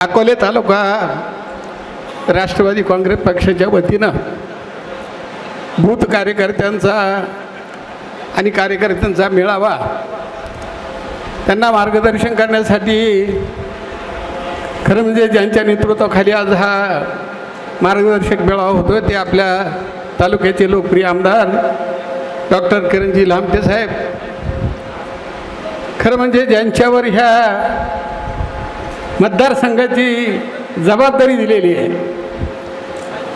अकोले तालुका राष्ट्रवादी काँग्रेस पक्षाच्या वतीनं बूथ कार्यकर्त्यांचा आणि कार्यकर्त्यांचा मेळावा त्यांना मार्गदर्शन करण्यासाठी खरं म्हणजे ज्यांच्या नेतृत्वाखाली आज हा मार्गदर्शक मेळावा होतो ते आपल्या तालुक्याचे लोकप्रिय आमदार डॉक्टर किरणजी लांबते साहेब. खरं म्हणजे ज्यांच्यावर ह्या मतदारसंघाची जबाबदारी दिलेली आहे.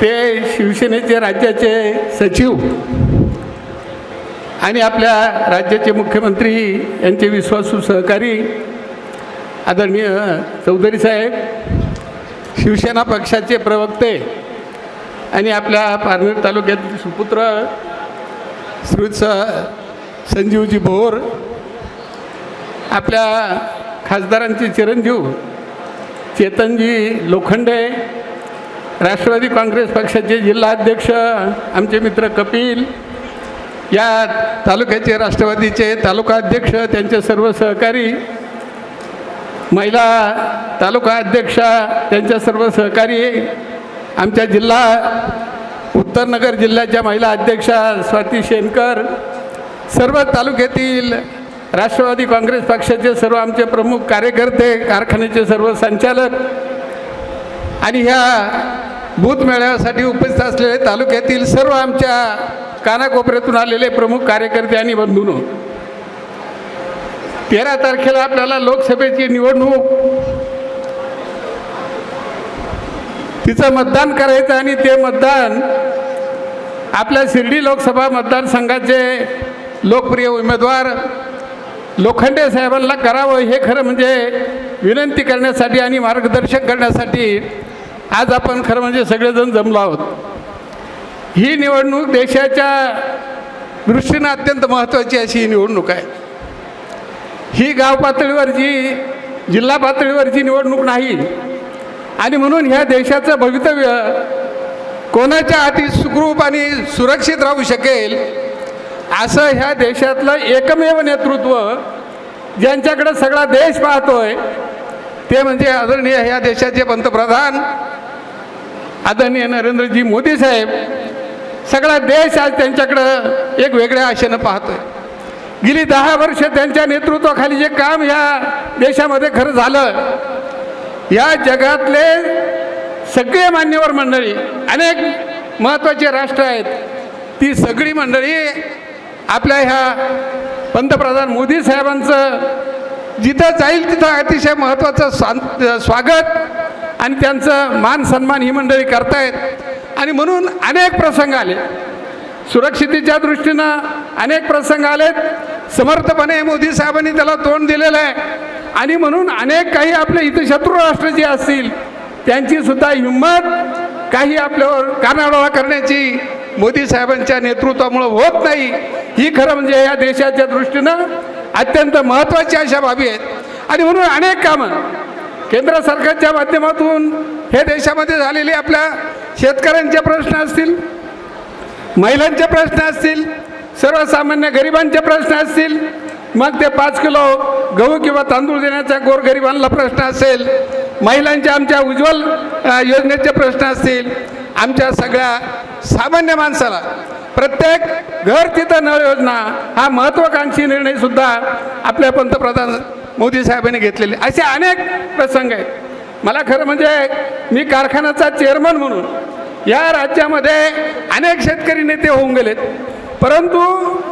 ते शिवसेनेचे राज्याचे सचिव आणि आपल्या राज्याचे मुख्यमंत्री यांचे विश्वासू सहकारी आदरणीय चौधरी साहेब शिवसेना पक्षाचे प्रवक्ते आणि आपल्या पारनेर तालुक्यातील सुपुत्र श्रीच स- संजीवजी भोर आपल्या खासदारांचे चिरंजीव चेतनजी लोखंडे राष्ट्रवादी काँग्रेस पक्षाचे जिल्हा अध्यक्ष आमचे मित्र कपिल या तालुक्याचे राष्ट्रवादीचे तालुका अध्यक्ष त्यांचे सर्व सहकारी महिला तालुका अध्यक्षा त्यांच्या सर्व सहकारी आमच्या जिल्हा उत्तरनगर जिल्ह्याच्या महिला अध्यक्षा स्वाती शेनकर सर्व तालुक्यातील राष्ट्रवादी काँग्रेस पक्षाचे सर्व आमचे प्रमुख कार्यकर्ते कारखान्याचे सर्व संचालक आणि ह्या बूथ मेळाव्यासाठी उपस्थित असलेले तालुक्यातील सर्व आमच्या कानाकोपऱ्यातून आलेले प्रमुख कार्यकर्ते आणि बंधून तेरा तारखेला आपल्याला लोकसभेची निवडणूक. तिचं मतदान करायचं आणि ते मतदान आपल्या शिर्डी लोकसभा मतदारसंघाचे लोकप्रिय उमेदवार लोखंडे साहेबांना करावं हे खरं म्हणजे विनंती करण्यासाठी आणि मार्गदर्शन करण्यासाठी आज आपण खरं म्हणजे सगळेजण जमलो आहोत. ही निवडणूक देशाच्या दृष्टीनं अत्यंत महत्त्वाची अशी ही निवडणूक आहे. ही गाव पातळीवरची जिल्हा पातळीवरची निवडणूक नाही आणि म्हणून ह्या देशाचं भवितव्य कोणाच्या हाती सुखरूप आणि सुरक्षित राहू शकेल असं ह्या देशातलं एकमेव नेतृत्व ज्यांच्याकडे सगळा देश पाहतोय ते म्हणजे आदरणीय ह्या देशाचे पंतप्रधान आदरणीय नरेंद्रजी मोदी साहेब. सगळा देश आज त्यांच्याकडं एक वेगळ्या आशेनं पाहतोय. गेली दहा वर्ष त्यांच्या नेतृत्वाखाली जे काम ह्या देशामध्ये खरं झालं या जगातले सगळे मान्यवर मंडळी अनेक महत्त्वाचे राष्ट्र आहेत ती सगळी मंडळी आपल्या ह्या पंतप्रधान मोदी साहेबांचं जिथं जाईल तिथं अतिशय महत्त्वाचं स्वां स्वागत आणि त्यांचं मान सन्मान ही मंडळी करतायत. आणि म्हणून अनेक प्रसंग आले. सुरक्षितेच्या दृष्टीनं अनेक प्रसंग आलेत. समर्थपणे मोदी साहेबांनी त्याला तोंड दिलेलं आहे. आणि म्हणून अनेक काही आपले इथे शत्रू राष्ट्र जे असतील त्यांची सुद्धा हिंमत काही आपल्यावर कानाडोळा करण्याची मोदी साहेबांच्या नेतृत्वामुळं होत नाही. ही खरं म्हणजे या देशाच्या दृष्टीनं अत्यंत महत्त्वाची अशा बाबी आहेत. आणि म्हणून अनेक कामं केंद्र सरकारच्या माध्यमातून हे देशामध्ये झालेले आपल्या शेतकऱ्यांचे प्रश्न असतील महिलांचे प्रश्न असतील सर्वसामान्य गरिबांचे प्रश्न असतील मग ते पाच किलो गहू किंवा तांदूळ देण्याचा गोरगरिबांना प्रश्न असेल महिलांच्या आमच्या उज्ज्वल योजनेचे प्रश्न असतील आमच्या सगळ्या सामान्य माणसाला. प्रत्येक घर तिथं नळ योजना हा महत्त्वाकांक्षी निर्णयसुद्धा आपल्या पंतप्रधान मोदी साहेबांनी घेतलेले. असे अनेक प्रसंग आहेत. मला खरं म्हणजे मी कारखान्याचा चेअरमन म्हणून या राज्यामध्ये अनेक शेतकरी नेते होऊन गेलेत. परंतु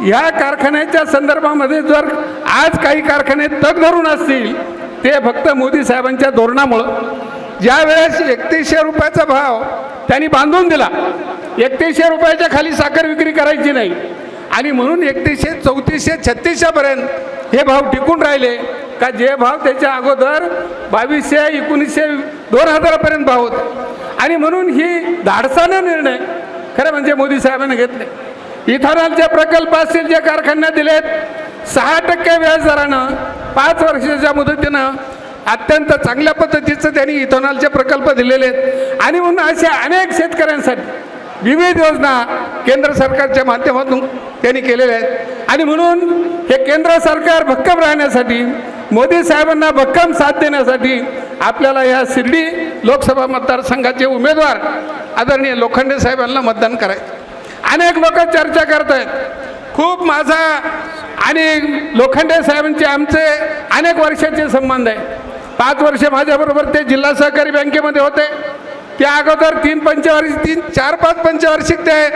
ह्या कारखान्याच्या संदर्भामध्ये जर आज काही कारखाने तग धरून असतील ते फक्त मोदी साहेबांच्या धोरणामुळं. ज्या वेळेस एकतीसशे रुपयाचा भाव त्यांनी बांधून दिला एकतीसशे रुपयाच्या खाली साखर विक्री करायची नाही. आणि म्हणून एकतीसशे चौतीसशे छत्तीसशेपर्यंत हे भाव टिकून राहिले. का जे भाव त्याच्या अगोदर बावीसशे एकोणीसशे दोन हजारापर्यंत भाव होते. आणि म्हणून ही धाडसानं निर्णय खरं म्हणजे मोदी साहेबांनी घेतले. इथानॉलचे प्रकल्प असतील जे कारखान्यात दिलेत सहा टक्के व्याजदरानं पाच वर्षाच्या मुदतीनं अत्यंत चांगल्या पद्धतीचं त्यांनी इथॉनॉलचे प्रकल्प दिलेले आहेत. आणि म्हणून अशा अनेक शेतकऱ्यांसाठी विविध योजना केंद्र सरकारच्या माध्यमातून त्यांनी केलेल्या आहेत. आणि म्हणून हे केंद्र सरकार भक्कम राहण्यासाठी मोदी साहेबांना भक्कम साथ देण्यासाठी आपल्याला या शिर्डी लोकसभा मतदारसंघाचे उमेदवार आदरणीय लोखंडे साहेबांना मतदान करायचं अनेक लोक चर्चा करत आहेत खूप माझा आणि लोखंडे साहेबांचे आमचे अनेक वर्षाचे संबंध आहे. पाच वर्ष माझ्याबरोबर ते जिल्हा सहकारी बँकेमध्ये होते. त्या अगोदर तीन पंचवार्षिक तीन चार पाच पंचवार्षिक ते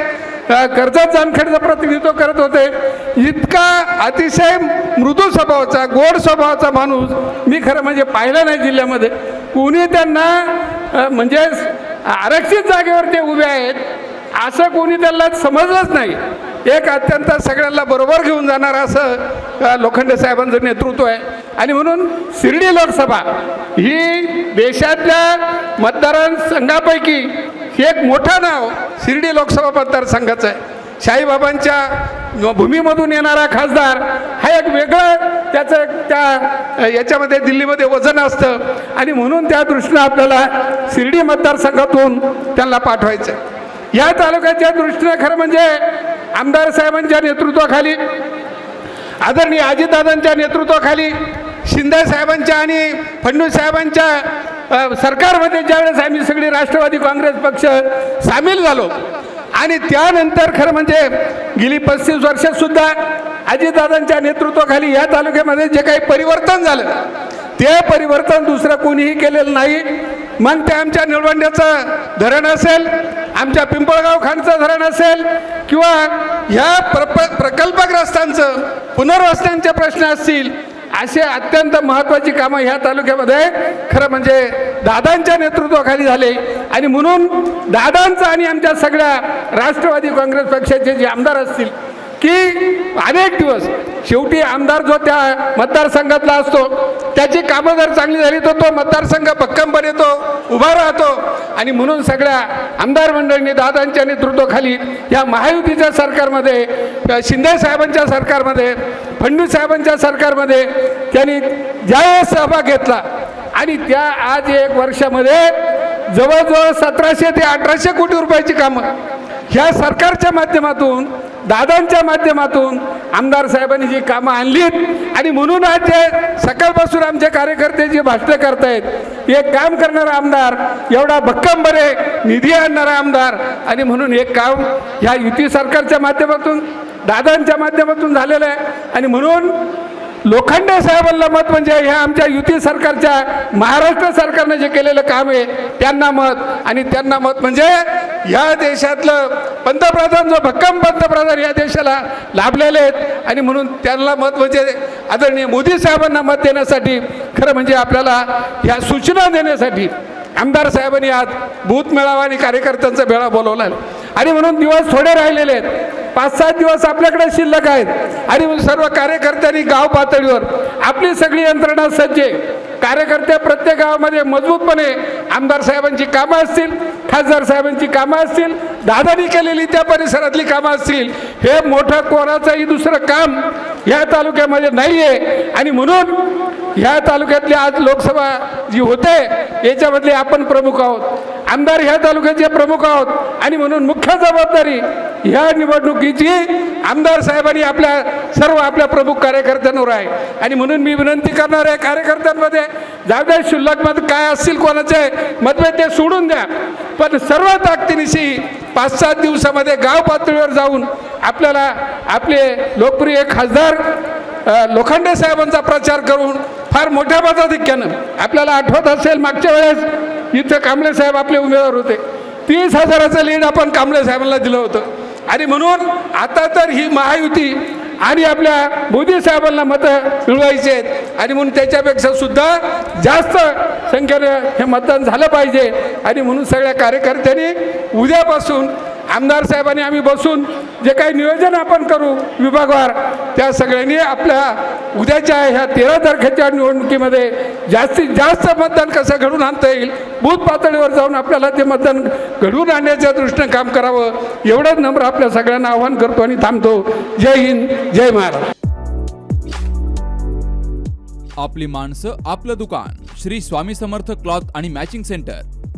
कर्जत जामखेडचं प्रतिनिधित्व करत होते. इतका अतिशय मृदू स्वभावाचा गोड स्वभावाचा माणूस मी खरं म्हणजे पाहिलं नाही जिल्ह्यामध्ये. कुणी त्यांना म्हणजे आरक्षित जागेवर ते उभे आहेत असं कोणी त्यांना समजलंच नाही. एक अत्यंत सगळ्यांना बरोबर घेऊन जाणार असं लोखंडे साहेबांचं नेतृत्व आहे. आणि म्हणून शिर्डी लोकसभा ही देशातल्या मतदारसंघापैकी एक मोठं नाव शिर्डी लोकसभा मतदारसंघाचं आहे. शाहीबाबांच्या भूमीमधून येणारा खासदार हा एक वेगळं त्याचं त्या याच्यामध्ये दिल्लीमध्ये वजन असतं. आणि म्हणून त्या दृष्टीनं आपल्याला शिर्डी मतदारसंघातून त्यांना पाठवायचं या तालुक्याच्या दृष्टीनं खरं म्हणजे आमदार साहेबांच्या नेतृत्वाखाली आदरणीय अजितदादांच्या नेतृत्वाखाली शिंदे साहेबांच्या आणि फडणवीस साहेबांच्या सरकारमध्ये ज्यावेळेस आम्ही सगळी राष्ट्रवादी काँग्रेस पक्ष सामील झालो आणि त्यानंतर खरं म्हणजे गेली पस्तीस वर्षातसुद्धा अजितदादांच्या नेतृत्वाखाली या तालुक्यामध्ये जे काही परिवर्तन झालं ते परिवर्तन दुसरं कोणीही केलेलं नाही. मग ते आमच्या निळवंड्याचं धरण असेल आमच्या पिंपळगाव खानचं धरण असेल किंवा ह्या प्रप प्रकल्पग्रस्तांचं पुनर्वसनांचे प्रश्न असतील असे अत्यंत महत्त्वाची कामं ह्या तालुक्यामध्ये खरं म्हणजे दादांच्या नेतृत्वाखाली झाले. आणि म्हणून दादांचं आणि आमच्या सगळ्या राष्ट्रवादी काँग्रेस पक्षाचे जे आमदार असतील की अनेक दिवस शेवटी आमदार जो त्या मतदारसंघातला असतो त्याची कामं जर चांगली झाली तर तो मतदारसंघ भक्कमपणे येतो उभा राहतो. आणि म्हणून सगळ्या आमदार मंडळींनी दादांच्या नेतृत्वाखाली या महायुतीच्या सरकारमध्ये शिंदे साहेबांच्या सरकारमध्ये फडणवीस साहेबांच्या सरकारमध्ये त्यांनी ज्यावेळेस सहभाग घेतला आणि त्या आज एक वर्षामध्ये जवळजवळ सतराशे ते अठराशे कोटी रुपयाची कामं ह्या सरकारच्या माध्यमातून दादांच्या माध्यमातून आमदार साहेबांनी जी कामं आणलीत आणि म्हणून आज जे सकाळपासून आमचे कार्यकर्ते जे भाषणं करतायत एक काम करणारा आमदार एवढा भक्कमपणे निधी आणणारा आमदार आणि म्हणून हे काम ह्या युती सरकारच्या माध्यमातून दादांच्या माध्यमातून झालेलं आहे. आणि म्हणून लोखंडे साहेबांना मत म्हणजे ह्या आमच्या युती सरकारच्या महाराष्ट्र सरकारनं जे केलेलं काम आहे त्यांना मत. आणि त्यांना मत म्हणजे या देशातलं पंतप्रधान जो भक्कम पंतप्रधान या देशाला लाभलेले आहेत. आणि म्हणून त्यांना मत म्हणजे आदरणीय मोदी साहेबांना मत देण्यासाठी खरं म्हणजे आपल्याला ह्या सूचना देण्यासाठी आमदार साहेबांनी आज बूथ मेळावा आणि कार्यकर्त्यांचा मेळावा बोलवला आहे. आणि म्हणून दिवस थोडे राहिलेले आहेत. पाच सात दिवस आपल्याकडे शिल्लक आहेत. आणि सर्व कार्यकर्त्यांनी गाव पातळीवर आपली सगळी यंत्रणा सज्ज आहे. कार्यकर्ते प्रत्येक गावामध्ये मजबूतपणे आमदार साहेबांची कामं असतील खासदार साहेबांची कामं असतील दादानी केलेली त्या परिसरातली कामं असतील हे मोठं कोणाचंही दुसरं काम या तालुक्यामध्ये नाही आहे आणि म्हणून ह्या तालुक्यातली आज लोकसभा जी होते याच्यामधले आपण प्रमुख आहोत. आमदार ह्या तालुक्याचे प्रमुख आहोत. आणि म्हणून मुख्य जबाबदारी ह्या निवडणुकीची आमदार साहेबांनी आपल्या सर्व आपल्या प्रमुख कार्यकर्त्यांवर आहे. आणि म्हणून मी विनंती करणार आहे कार्यकर्त्यांमध्ये जाऊ द्या शुल्लक मत काय असतील कोणाचे मतभेद ते सोडून द्या. पण सर्व ताकदीनिशी पाच सात दिवसामध्ये गाव पातळीवर जाऊन आपल्याला आपले लोकप्रिय खासदार लोखंडे साहेबांचा प्रचार करून फार मोठ्या मताधिक्यानं आपल्याला आठवत असेल मागच्या वेळेस इथं कांबळे साहेब आपले उमेदवार होते. तीस हजाराचं लीड आपण कांबळे साहेबांना दिलं होतं. आणि म्हणून आता तर ही महायुती आणि आपल्या मोदी साहेबांना मतं मिळवायची आहेत. आणि म्हणून त्याच्यापेक्षा सुद्धा जास्त संख्येनं हे मतदान झालं पाहिजे. आणि म्हणून सगळ्या कार्यकर्त्यांनी उद्यापासून आमदार साहेबांनी आम्ही बसून जे काही नियोजन आपण करू विभागवार त्या सगळ्यांनी आपल्या उद्याच्या ह्या तेरा तारखेच्या निवडणुकीमध्ये जास्तीत जास्त मतदान कसं घडून आणता येईल बूथ पातळीवर जाऊन आपल्याला ते मतदान घडवून आणण्याच्या दृष्टीनं काम करावं एवढंच नम्र आपल्या सगळ्यांना आव्हान करतो आणि थांबतो. जय हिंद जय महाराष्ट्र आपली माणसं आपलं दुकान श्री स्वामी समर्थ क्लॉथ आणि मॅचिंग सेंटर.